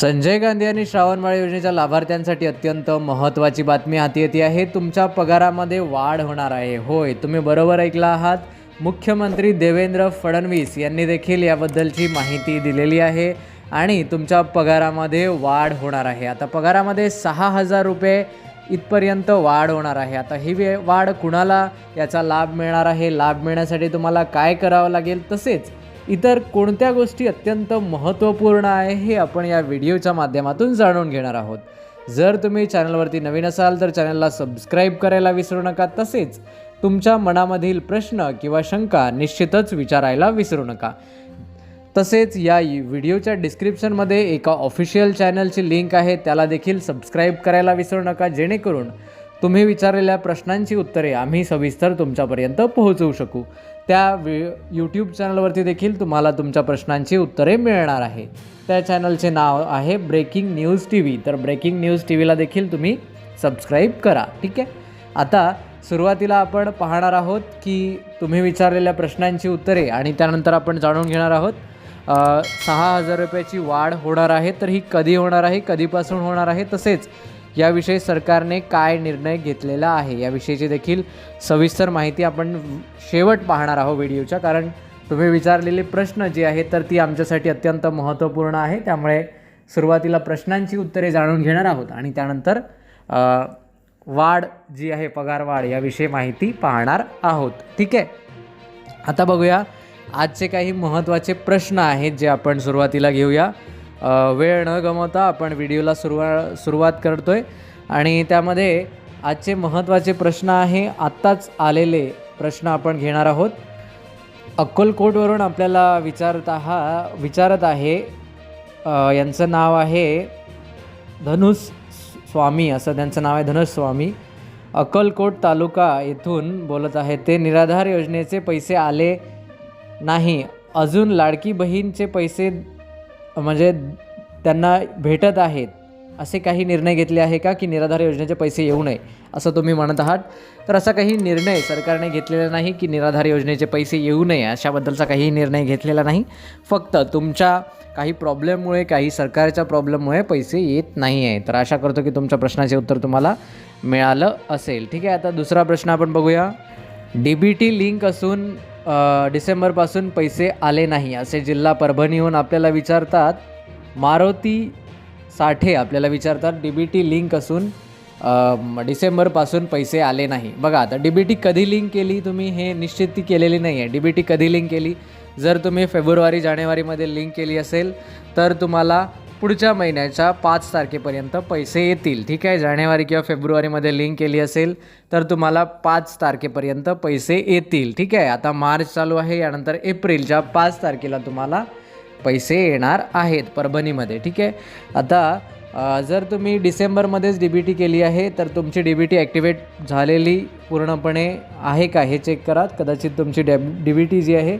संजय गांधी आणि श्रावणबाळ योजनेच्या लाभार्थ्यांसाठी अत्यंत महत्त्वाची बातमी हाती येते आहे. तुमच्या पगारामध्ये वाढ होणार आहे. होय तुम्ही बरोबर ऐकला आहात. मुख्यमंत्री देवेंद्र फडणवीस यांनी देखील याबद्दलची माहिती दिलेली आहे आणि तुमच्या पगारामध्ये वाढ होणार आहे. आता पगारामध्ये सहा हजार रुपये इथपर्यंत वाढ होणार आहे. आता ही वे वाढ कुणाला याचा लाभ मिळणार आहे? लाभ मिळण्यासाठी तुम्हाला काय करावं लागेल? तसेच इतर कोणत्या गोष्टी अत्यंत महत्त्वपूर्ण आहे हे आपण या व्हिडिओच्या माध्यमातून जाणून घेणार आहोत. जर तुम्ही चॅनलवरती नवीन असाल तर चॅनलला सबस्क्राईब करायला विसरू नका. तसेच तुमच्या मनामधील प्रश्न किंवा शंका निश्चितच विचारायला विसरू नका. तसेच या व्हिडिओच्या डिस्क्रिप्शनमध्ये एका ऑफिशियल चॅनलची लिंक आहे. त्याला देखील सबस्क्राईब करायला विसरू नका. जेणेकरून तुम्ही विचारलेल्या प्रश्नांची उत्तरे आम्ही सविस्तर तुमच्यापर्यंत पोहोचवू शकू. त्या वे यूट्यूब चॅनलवरती देखील तुम्हाला तुमच्या प्रश्नांची उत्तरे मिळणार आहे त्या चॅनलचे नाव आहे ब्रेकिंग न्यूज टी व्ही तर ब्रेकिंग न्यूज टी व्हीला देखील तुम्ही सबस्क्राईब करा ठीक आहे? आता सुरुवातीला आपण पाहणार आहोत की तुम्ही विचारलेल्या प्रश्नांची उत्तरे आणि त्यानंतर आपण जाणून घेणार आहोत सहा हजार रुपयाची वाढ होणार आहे तर ही कधी होणार आहे कधीपासून होणार आहे तसेच याविषयी सरकारने काय निर्णय घेतलेला आहे? याविषयीची देखील सविस्तर माहिती आपण शेवट पाहणार आहोत व्हिडिओच्या. कारण तुम्ही विचारलेले प्रश्न जे आहेत तर ती आमच्यासाठी अत्यंत महत्त्वपूर्ण आहे. त्यामुळे सुरुवातीला प्रश्नांची उत्तरे जाणून घेणार आहोत. आणि त्यानंतर वाढ जी आहे पगार वाढ याविषयी माहिती पाहणार आहोत. ठीक आहे? आता बघूया. आजचे काही महत्त्वाचे प्रश्न आहेत जे आपण सुरुवातीला घेऊया. वेळ न गमवता आपण व्हिडिओला सुरुवा सुरुवात करतो आहे आणि त्यामध्ये आजचे महत्त्वाचे प्रश्न आहे आत्ताच आलेले प्रश्न आपण घेणार आहोत. अक्कलकोटवरून आपल्याला विचारत हा विचारत आहे यांचं नाव आहे धनुष स्वामी असं त्यांचं नाव आहे धनुष स्वामी. अक्कलकोट तालुका येथून बोलत आहे ते निराधार योजनेचे पैसे आले नाही. अजून लाडकी बहीणचे पैसे म्हणजे त्यांना भेटत आहेत असे काही निर्णय घेतले आहे का की निराधार योजनेचे पैसे येऊ नये असं तुम्ही म्हणत आहात? तर असा काही निर्णय सरकारने घेतलेला नाही की निराधार योजनेचे पैसे येऊ नये अशाबद्दलचा काही निर्णय घेतलेला नाही. फक्त तुमच्या काही प्रॉब्लेममुळे काही सरकारच्या प्रॉब्लेममुळे पैसे येत नाही आहे तर आशा करतो की तुमच्या प्रश्नाचे उत्तर तुम्हाला मिळालं असेल. ठीक आहे आता दुसरा प्रश्न आपण बघूया. डी बी टी लिंक असून डिसेंबरपासून पैसे आले नाही. असे जिल्हा परभणीहून आपल्याला विचारतात. मारुती साठे आपल्याला विचारतात डी बी टी लिंक असून डिसेंबरपासून पैसे आले नाही. बघा आता डी बी टी कधी लिंक केली तुम्ही हे निश्चित ती केलेली नाही आहे डी बी टी कधी लिंक केली? जर तुम्ही फेब्रुवारी जानेवारीमध्ये लिंक केली असेल तर तुम्हाला पुढच्या महिन्याच्या पाच तारखेपर्यंत पैसे येतील. ठीक आहे? जानेवारी किंवा फेब्रुवारीमध्ये लिंक केली असेल तर तुम्हाला पाच तारखेपर्यंत पैसे येतील. ठीक आहे? आता मार्च चालू आहे यानंतर एप्रिलच्या पाच तारखेला तुम्हाला पैसे येणार आहेत परभणीमध्ये. ठीक आहे? आता जर तुम्ही डिसेंबरमध्येच डी बी टी केली आहे तर तुमची डी बी टी ॲक्टिवेट झालेली पूर्णपणे आहे का? हे चेक करा. कदाचित तुमची डॅब डी बी टी जी आहे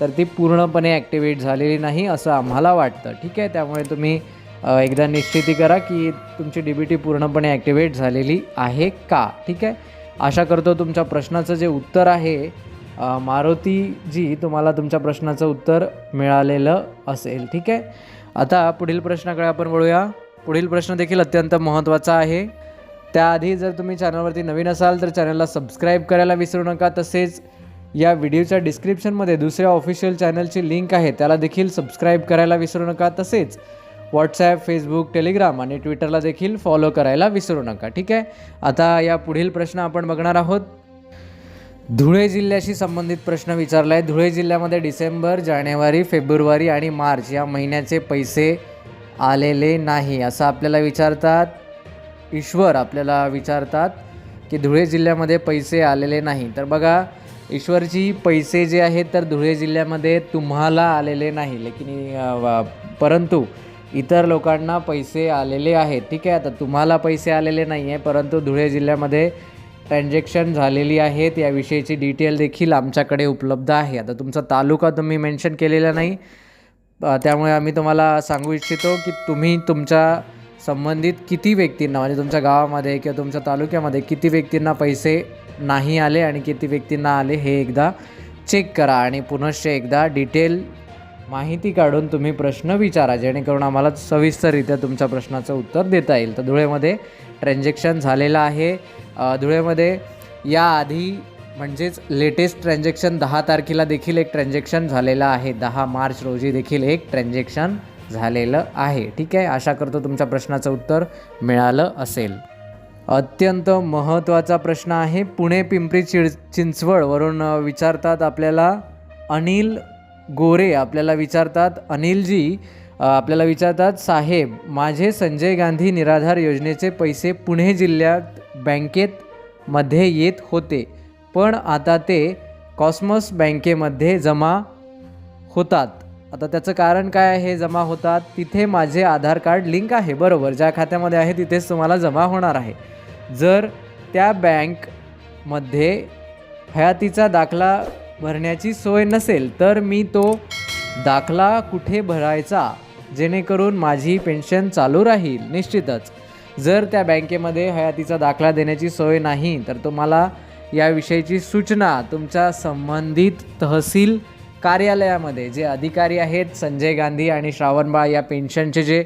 तर ती पूर्णपणे ॲक्टिवेट झालेली नाही असं आम्हाला वाटतं. ठीक आहे? त्यामुळे तुम्ही एकदा निश्चिती करा की तुमची डी बी टी पूर्णपणे ॲक्टिवेट झालेली आहे का? ठीक आहे? आशा करतो तुमच्या प्रश्नाचं जे उत्तर आहे मारुतीजी मारुती जी तुम्हाला तुमच्या प्रश्नाचं उत्तर मिळालेलं असेल. ठीक आहे? आता पुढील प्रश्नाकडे आपण वळूया. पुढील प्रश्न देखील अत्यंत महत्त्वाचा आहे. त्याआधी जर तुम्ही चॅनलवरती नवीन असाल तर चॅनलला सबस्क्राईब करायला विसरू नका. तसेच या व्हिडिओच्या डिस्क्रिप्शनमध्ये दुसऱ्या ऑफिशियल चॅनलची लिंक आहे त्याला देखील सबस्क्राईब करायला विसरू नका. तसेच व्हॉट्सॲप फेसबुक टेलिग्राम आणि ट्विटरला देखील फॉलो करायला विसरू नका ठीक आहे? आता या पुढील प्रश्न आपण बघणार आहोत. धुळे जिल्ह्याशी संबंधित प्रश्न विचारला आहे धुळे जिल्ह्यामध्ये डिसेंबर जानेवारी फेब्रुवारी आणि मार्च या महिन्याचे पैसे आलेले नाही असं आपल्याला विचारतात. ईश्वर आपल्याला विचारतात की धुळे जिल्ह्यामध्ये पैसे आलेले नाही. तर बघा ईश्वरजी पैसे जे आहेत तर धुळे जिल्ह्यामध्ये तुम्हाला आलेले नाही. लेकिन परंतु इतर लोकांना पैसे आलेले आहेत. ठीक आहे आता तुम्हाला पैसे आलेले नाही आहे परंतु धुळे जिल्ह्यामध्ये ट्रान्झॅक्शन झालेली आहेत. याविषयीची डिटेल देखील आमच्याकडे उपलब्ध आहे. आता तुमचा तालुका तुम्ही मेन्शन केलेला नाही. त्यामुळे आम्ही तुम्हाला सांगू इच्छितो की तुम्ही तुमच्या संबंधित किती व्यक्तींना म्हणजे तुमच्या गावामध्ये किंवा तुमच्या तालुक्यामध्ये किती व्यक्तींना पैसे नाही आले आणि किती व्यक्तींना आले हे एकदा चेक करा आणि पुनश्च एकदा डिटेल माहिती काढून तुम्ही प्रश्न विचारा जेणेकरून आम्हाला सविस्तररित्या तुमच्या प्रश्नाचं उत्तर देता येईल. तर धुळेमध्ये ट्रान्झॅक्शन झालेलं आहे. धुळेमध्ये याआधी म्हणजेच लेटेस्ट ट्रान्झॅक्शन दहा तारखेला देखील एक ट्रान्झॅक्शन झालेलं आहे. दहा मार्च रोजी देखील एक ट्रान्झॅक्शन झालेलं आहे. ठीक आहे? आशा करतो तुमच्या प्रश्नाचं उत्तर मिळालं असेल. अत्यंत महत्त्वाचा प्रश्न आहे. पुणे पिंपरी चिड चिंचवडवरून विचारतात आपल्याला अनिल गोरे. आपल्याला विचारतात अनिलजी आपल्याला विचारतात साहेब माझे संजय गांधी निराधार योजनेचे पैसे पुणे जिल्ह्यात बँकेत मध्ये येत होते. पण आता ते कॉस्मॉस बँकेमध्ये जमा होतात. आता त्याचं कारण काय आहे जमा होतात तिथे माझे आधार कार्ड लिंक आहे बरोबर. ज्या खात्यामध्ये आहे तिथेच तुम्हाला जमा होणार आहे. जर त्या बँकमध्ये हयातीचा दाखला भरण्याची सोय नसेल तर मी तो दाखला कुठे भरायचा? जेणेकरून माझी पेन्शन चालू राहील निश्चितच. जर त्या बँकेमध्ये हयातीचा दाखला देण्याची सोय नाही तर तुम्हाला याविषयीची सूचना तुमच्या संबंधित तहसील कार्यालयामध्ये जे अधिकारी आहेत संजय गांधी आणि श्रावणबाळ या पेन्शनचे जे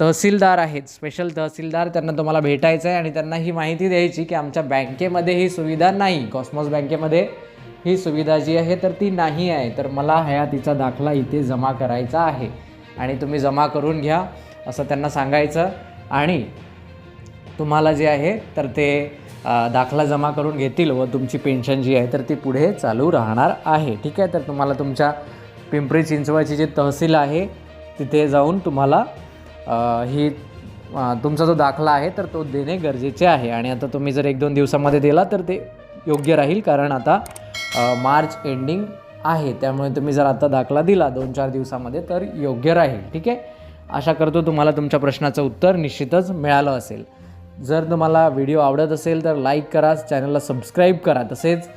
तहसीलदार आहेत स्पेशल तहसीलदार त्यांना तुम्हाला भेटायचं आहे आणि त्यांना ही माहिती द्यायची की आमच्या बँकेमध्ये ही सुविधा नाही. कॉस्मॉस बँकेमध्ये ही सुविधा जी आहे तर ती नाही आहे. तर मला हयातीचा दाखला इथे जमा करायचा आहे. आणि तुम्ही जमा करून घ्या असं त्यांना सांगायचं. आणि तुम्हाला जे आहे तर ते दाखला जमा करून घेतील व तुमची पेन्शन जी आहे तर ती पुढे चालू राहणार आहे. ठीक आहे? तर तुम्हाला तुमच्या पिंपरी चिंचवडची जी तहसील आहे तिथे जाऊन तुम्हाला ही तुमचा जो दाखला आहे तर तो देणे गरजेचे आहे. आणि आता तुम्ही जर एक दोन दिवसामध्ये दिला तर ते योग्य राहील. कारण आता मार्च एंडिंग आहे. त्यामुळे तुम्ही जर आता दाखला दिला दोन चार दिवसामध्ये तर योग्य राहील. ठीक आहे? आशा करतो तुम्हाला तुमच्या प्रश्नाचं उत्तर निश्चितच मिळालं असेल. जर तुम्हाला व्हिडिओ आवडत असेल तर लाईक करा चॅनलला सबस्क्राईब करा. तसेच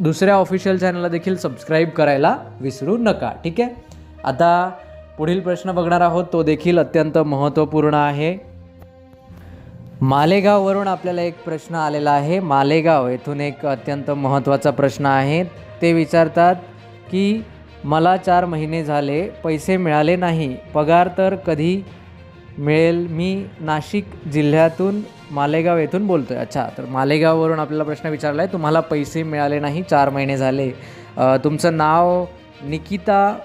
दुसऱ्या ऑफिशियल चॅनलला देखील सबस्क्राईब करायला विसरू नका ठीक आहे? आता पुढील प्रश्न बघणार आहोत. तो देखील अत्यंत महत्त्वपूर्ण आहे. मालेगाववरून आपल्याला एक प्रश्न आलेला आहे. मालेगाव येथून एक अत्यंत महत्त्वाचा प्रश्न आहे. ते विचारतात की मला चार महिने झाले पैसे मिळाले नाही. पगार तर कधी मिळेल? मी नाशिक जिल्ह्यातून मालेगाव येथून बोलतो आहे अच्छा तर मालेगाववरून आपल्याला प्रश्न विचारला आहे तुम्हाला पैसे मिळाले नाही चार महिने झाले. तुमचं नाव निकिता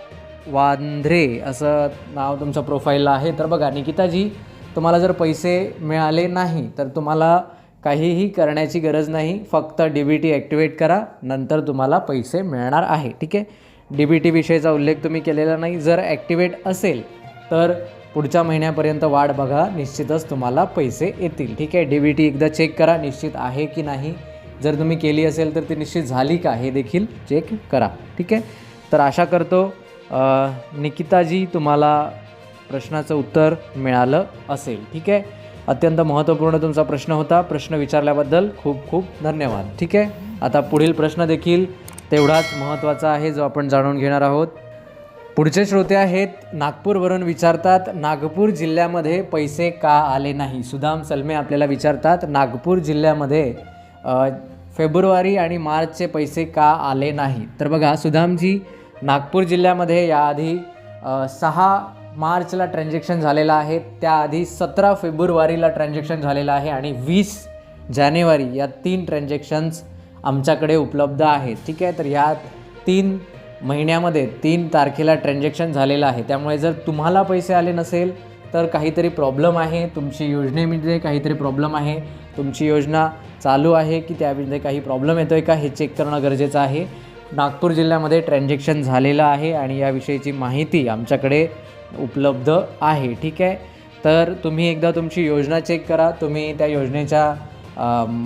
वांद्रे असं नाव तुमच्या प्रोफाईलला आहे. तर बघा निकिताजी तुम्हाला जर पैसे मिळाले नाही तर तुम्हाला काहीही करण्याची गरज नाही. फक्त डी बी टी ॲक्टिवेट करा नंतर तुम्हाला पैसे मिळणार आहे. ठीक आहे? डी बी टी विषयीचा उल्लेख तुम्ही केलेला नाही. जर ॲक्टिवेट असेल तर पुढच्या महिन्यापर्यंत वाढ बघा निश्चितच तुम्हाला पैसे येतील. ठीक आहे? डी बी टी एकदा चेक करा निश्चित आहे की नाही. जर तुम्ही केली असेल तर ती निश्चित झाली का हे देखील चेक करा. ठीक आहे? तर आशा करतो निकिताजी तुम्हाला प्रश्नाचं उत्तर मिळालं असेल. ठीक आहे? अत्यंत महत्त्वपूर्ण तुमचा प्रश्न होता. प्रश्न विचारल्याबद्दल खूप खूप धन्यवाद. ठीक आहे? आता पुढील प्रश्न देखील तेवढाच महत्त्वाचा आहे जो आपण जाणून घेणार आहोत. पुढचे श्रोते आहेत नागपूरवरून विचारतात नागपूर जिल्ह्यामध्ये पैसे का आले नाही? सुदाम सलमे आपल्याला विचारतात नागपूर जिल्ह्यामध्ये फेब्रुवारी आणि मार्चचे पैसे का आले नाही? तर बघा सुदामजी नागपूर जिल्ह्यामध्ये याआधी सहा मार्चला ट्रान्झॅक्शन झालेलं आहे त्याआधी सतरा फेब्रुवारीला ट्रान्झॅक्शन झालेलं आहे आणि वीस जानेवारी या तीन ट्रान्झॅक्शन्स आमच्याकडे उपलब्ध आहेत. ठीक आहे तर ह्या तीन महिन्यामध्ये तीन तारखेला ट्रान्झॅक्शन झालेलं आहे. त्यामुळे जर तुम्हाला पैसे आले नसेल तर काहीतरी प्रॉब्लेम आहे. तुमची योजनेमध्ये काहीतरी प्रॉब्लेम आहे. तुमची योजना चालू आहे की त्यामध्ये काही प्रॉब्लेम येतो आहे का हे चेक करणं गरजेचं आहे. नागपूर जिल्ह्यामध्ये ट्रान्झॅक्शन झालेलं आहे आणि याविषयीची माहिती आमच्याकडे उपलब्ध आहे. ठीक आहे? तर तुम्ही एकदा तुमची योजना चेक करा. तुम्ही त्या योजनेच्या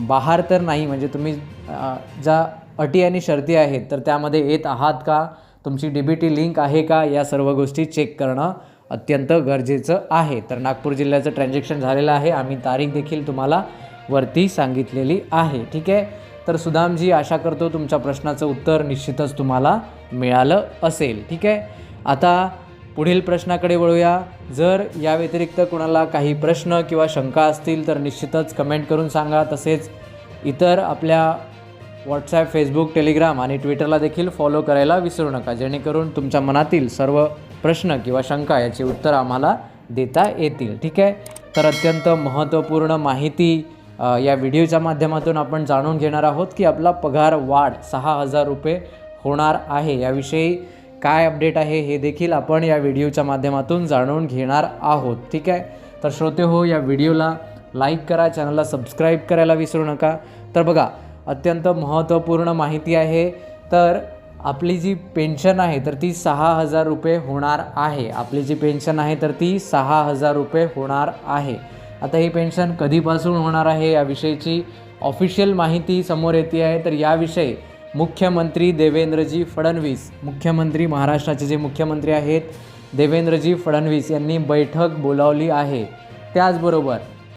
बाहेर तर नाही म्हणजे तुम्ही ज्या अटी आणि शर्ती आहेत तर त्यामध्ये येत आहात का? तुमची डी बी टी लिंक आहे का? या सर्व गोष्टी चेक करणं अत्यंत गरजेचं आहे. तर नागपूर जिल्ह्याचं ट्रान्झॅक्शन झालेलं आहे. आम्ही तारीख देखील तुम्हाला वरती सांगितलेली आहे. ठीक आहे? तर सुदामजी आशा करतो तुमच्या प्रश्नाचं उत्तर निश्चितच तुम्हाला मिळालं असेल. ठीक आहे? आता पुढील प्रश्नाकडे वळूया. जर या व्यतिरिक्त कोणाला काही प्रश्न किंवा शंका असतील तर निश्चितच कमेंट करून सांगा. तसेच इतर आपल्या व्हॉट्सॲप फेसबुक टेलिग्राम आणि ट्विटरला देखील फॉलो करायला विसरू नका. जेणेकरून तुमच्या मनातील सर्व प्रश्न किंवा शंका याची उत्तर आम्हाला देता येतील. ठीक आहे? तर अत्यंत महत्त्वपूर्ण माहिती या व्हिडिओच्या माध्यमातून आपण जाणून घेणार आहोत की आपला पगार वाढ सहा हजार रुपये होणार आहे. याविषयी काय अपडेट आहे हे देखील आपण या व्हिडिओच्या माध्यमातून जाणून घेणार आहोत. ठीक आहे? तर श्रोते हो या व्हिडिओला लाईक करा चॅनलला सबस्क्राईब करायला विसरू नका. तर बघा अत्यंत महत्त्वपूर्ण माहिती आहे. तर आपली जी पेन्शन आहे तर ती सहा हजार रुपये होणार आहे. आपली जी पेन्शन आहे तर ती सहा हजार रुपये होणार आहे. आता ही पेन्शन कधीपासून होणार आहे याविषयीची ऑफिशियल माहिती समोर येते आहे. तर याविषयी मुख्यमंत्री देवेंद्रजी फडणवीस मुख्यमंत्री महाराष्ट्राचे जे मुख्यमंत्री आहेत देवेंद्रजी फडणवीस यांनी बैठक बोलावली आहे. त्याचबरोबर